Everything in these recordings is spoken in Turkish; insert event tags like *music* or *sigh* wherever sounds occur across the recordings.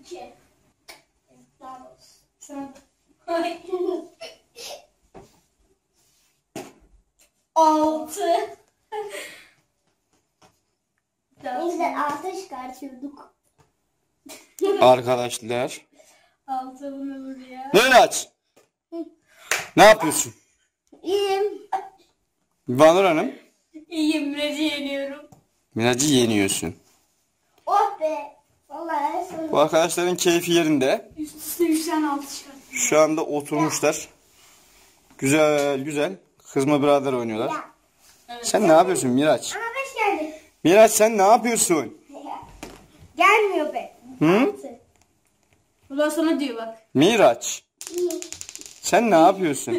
İki. Sen. *laughs* Altı. Biz de altı çıkartıyorduk. Arkadaşlar. Altı bunu buraya. Miraç. Ne yapıyorsun? İyiyim. Banur Hanım. İyiyim Rec'i yeniyorum. Miraç'ı yeniyorsun. Oh be. Bu arkadaşların keyfi yerinde. Üst üste üç tane altı çıkarttım. Şu anda oturmuşlar. Güzel güzel. Kızma birader oynuyorlar. Sen ne yapıyorsun Miraç? Ama beş geldi. Miraç sen ne yapıyorsun? Gelmiyor be. Hı? Bundan sonra diyor bak. Miraç. Sen ne yapıyorsun?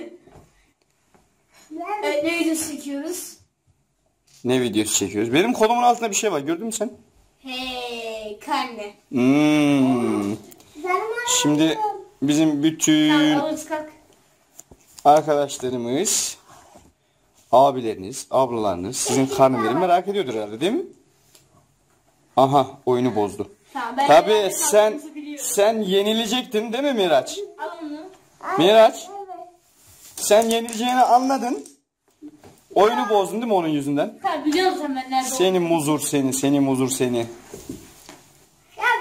Evet ne videosu çekiyoruz? Ne videosu çekiyoruz? Benim kolumun altında bir şey var. Gördün mü sen? Hey karne. Hmm. Şimdi bizim bütün arkadaşlarımız, abileriniz, ablalarınız sizin karnelerini merak ediyordur herhalde değil mi? Aha oyunu bozdu. Tamam ben Tabii sen sen yenilecektin değil mi Miraç? Miraç sen yenileceğini anladın. Oyunu bozdun değil mi onun yüzünden? Tamam biliyorum sen ben nerede Seni muzur seni, seni muzur seni. Ya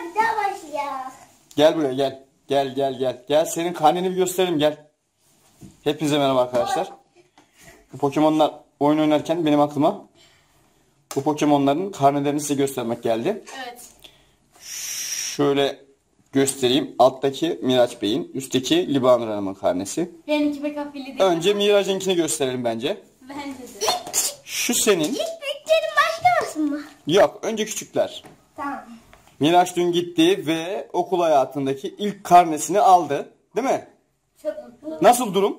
bir daha başlayalım. Gel buraya gel. Gel gel gel. Gel senin karneni bir gösterelim gel. Hepinize merhaba arkadaşlar. Bu Pokemon'lar oyun oynarken benim aklıma bu Pokemon'ların karnelerini size göstermek geldi. Evet. Şöyle göstereyim. Alttaki Miraç Bey'in, üstteki Libanur Hanım'ın karnesi. Benimki pek afilli değil. Önce Miraç'ınkini gösterelim bence. Bence de. Şu senin. İlk büyüklerin başlamasın mı? Yok, önce küçükler. Tamam. Miraç dün gitti ve okul hayatındaki ilk karnesini aldı. Değil mi? Çok mutlu. Nasıl durum?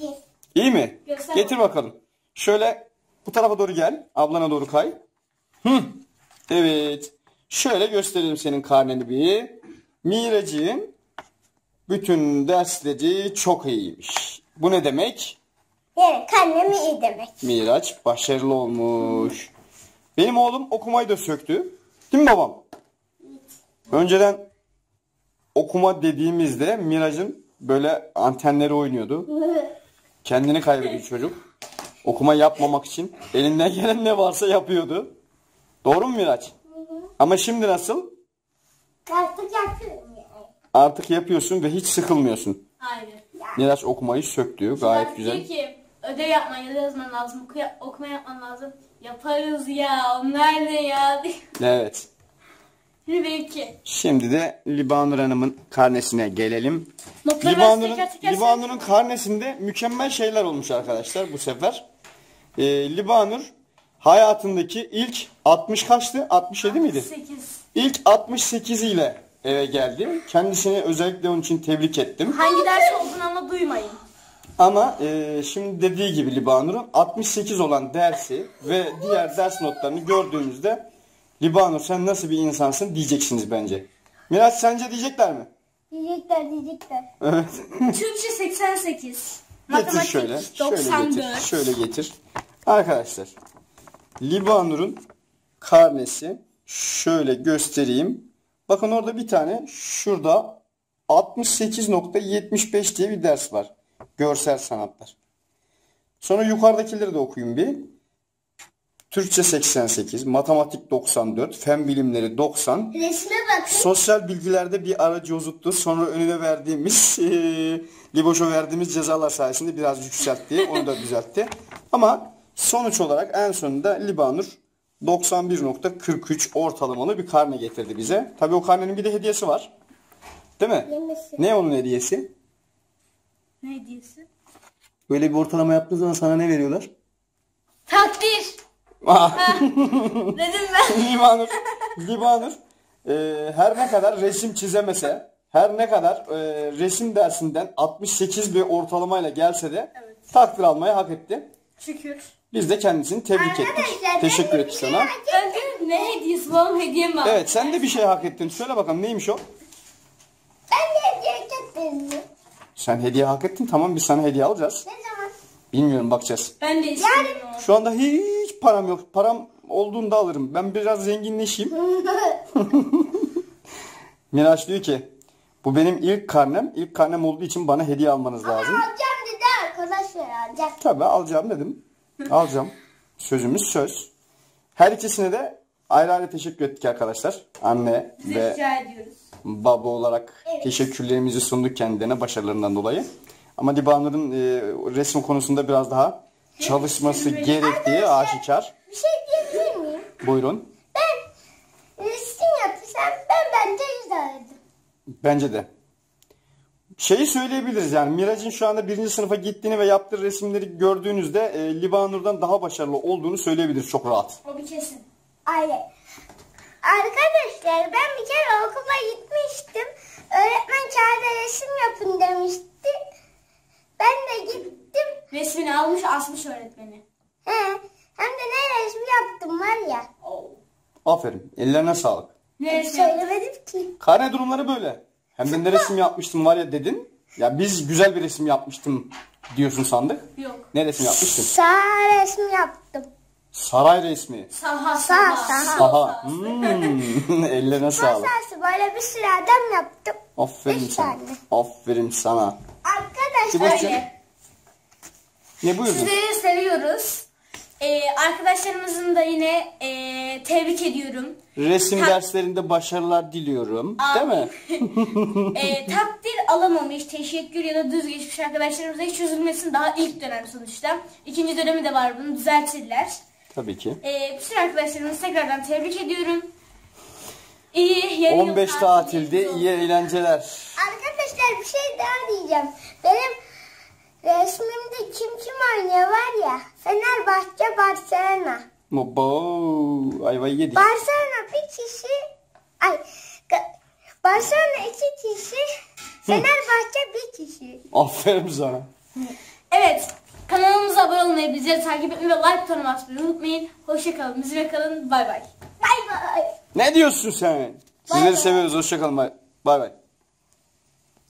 İyi. İyi mi? Göster Getir bakalım. Şöyle bu tarafa doğru gel. Ablana doğru kay. Hı. Evet. Şöyle gösterelim senin karneni bir. Miracığın bütün dersleri çok iyiymiş. Bu ne demek? Yani karnem iyi demek. Miraç başarılı olmuş. Benim oğlum okumayı da söktü. Değil mi babam? Önceden okuma dediğimizde Miraç'ın böyle antenleri oynuyordu. *laughs* Kendini kaybediyor çocuk. Okuma yapmamak için elinden gelen ne varsa yapıyordu. Doğru mu Miraç? Ama şimdi nasıl? Artık yapıyorum yani. Artık yapıyorsun ve hiç sıkılmıyorsun. Aynen. Miraç okumayı söktü. Gayet güzel. diyor ki ödev yapman ya da yazman lazım. Okuya, okuma yapman lazım. Yaparız ya. Onlar ne ya? *laughs* Evet. Şimdi benimki. Şimdi de Libanur Hanım'ın karnesine gelelim. Libanur'un Libanur'un karnesinde mükemmel şeyler olmuş arkadaşlar bu sefer. Ee, Libanur hayatındaki ilk 60 kaçtı? 67 miydi? 8. İlk 68 ile eve geldi. Kendisini özellikle onun için tebrik ettim. Hangi ders olduğunu ama duymayın. Ama e, şimdi dediği gibi Libanur'un 68 olan dersi ve diğer ders notlarını gördüğünüzde Libanur sen nasıl bir insansın diyeceksiniz bence. Miraç sence diyecekler mi? Diyecekler diyecekler. Evet. Türkçe 88. *laughs* getir Matematik şöyle. Şöyle 94. getir. Şöyle getir. Arkadaşlar. Libanur'un karnesi şöyle göstereyim. Bakın orada bir tane şurada 68.75 diye bir ders var. Görsel sanatlar. Sonra yukarıdakileri de okuyun bir. Türkçe 88, matematik 94, fen bilimleri 90, Resme bakın. Sosyal bilgilerde bir ara cozuttu. Sonra önüne verdiğimiz, eee Liboş'a verdiğimiz cezalar sayesinde biraz yükseltti. Onu da düzeltti. Ama sonuç olarak en sonunda Libanur 91.43 ortalamalı bir karne getirdi bize. Tabii o karnenin bir de hediyesi var. Değil mi? Yemesi. Ne onun hediyesi? Ne hediyesi? Böyle bir ortalama yaptığın zaman sana ne veriyorlar? Takdir. Ah, Dedim ben. *laughs* Libanur, Libanur eee, her ne kadar resim çizemese, her ne kadar eee, resim dersinden 68 bir ortalamayla gelse de Evet. takdir almayı hak etti. Şükür. Biz de kendisini tebrik ettik. Teşekkür ettik şey sana. Ben de ne hediyesi babam hediye mi? Evet sen de bir şey hak ettin. Söyle bakalım neymiş o? Ben de diyecek ettim. Sen hediye hak ettin. Tamam biz sana hediye alacağız. Ne zaman? Bilmiyorum bakacağız. Ben de istiyorum. Şu anda hiç param yok. Param olduğunda alırım. Ben biraz zenginleşeyim. *laughs* Miraç diyor ki bu benim ilk karnem. İlk karnem olduğu için bana hediye almanız lazım. Alacağım dedi arkadaşlar alacak. Tabii alacağım dedim. Alacağım. Sözümüz söz. Her ikisine de ayrı ayrı teşekkür ettik arkadaşlar. Anne Bize ve rica ediyoruz. Baba olarak teşekkürlerimizi sunduk kendilerine başarılarından dolayı. Ama Libanur'un e, resim konusunda biraz daha çalışması gerektiği aşikar. Bir şey diyebilir miyim? Buyurun. Ben resim yapsam ben bence yüz alırdım. Bence de. Şeyi söyleyebiliriz yani Miraç'ın şu anda birinci sınıfa gittiğini ve yaptığı resimleri gördüğünüzde e, Libanur'dan daha başarılı olduğunu söyleyebiliriz çok rahat. O bir kesin. Aynen. Arkadaşlar ben bir kere okula gitmiştim. Öğretmen çağırdı resim yapın demişti. Ben de gittim. Resmini almış asmış öğretmeni. He, hem de ne resim yaptım var ya. Oo. Aferin. Ellerine sağlık. Ne resmi yaptın? Söylemedim ki. Karne durumları böyle. Hem de ne resim yapmıştım var ya dedin. Ya biz güzel bir resim yapmıştım diyorsun sandık. Yok. Ne resim yapmıştın? Sağ resim yaptım. Saray resmi. Saha saha. saha. Aha. Hmm. *laughs* Ellerine sağlık. Masası böyle bir sürü adam yaptım. Aferin Beş sana. tane. Aferin sana. Arkadaşlar. Ne buyurdun? Sizleri seviyoruz. Ee, arkadaşlarımızın da yine ee, tebrik ediyorum. Resim Ha- derslerinde başarılar diliyorum. Değil mi? Ee, *laughs* takdir alamamış, teşekkür ya da düz geçmiş arkadaşlarımıza hiç üzülmesin. Daha ilk dönem sonuçta. İkinci dönemi de var bunu düzeltirler. Tabii ki. Ee, bütün arkadaşlarımızı tekrardan tebrik ediyorum. İyi, yarı yıl 15 tatili tatilde iyi eğlenceler. Arkadaşlar bir şey daha diyeceğim. Benim resmimde kim kim oynuyor var ya. Fenerbahçe Barcelona. Mobo. Ayvayı yedik. Barcelona bir kişi ay Barcelona iki kişi Fenerbahçe bir kişi. Aferin sana. Evet. Abone olmayı, bizleri takip etmeyi ve like butonuna basmayı unutmayın. Hoşçakalın, bizimle kalın. Bay bay. Bay bay. Ne diyorsun sen? Sizleri seviyoruz. Hoşçakalın. Bay bay.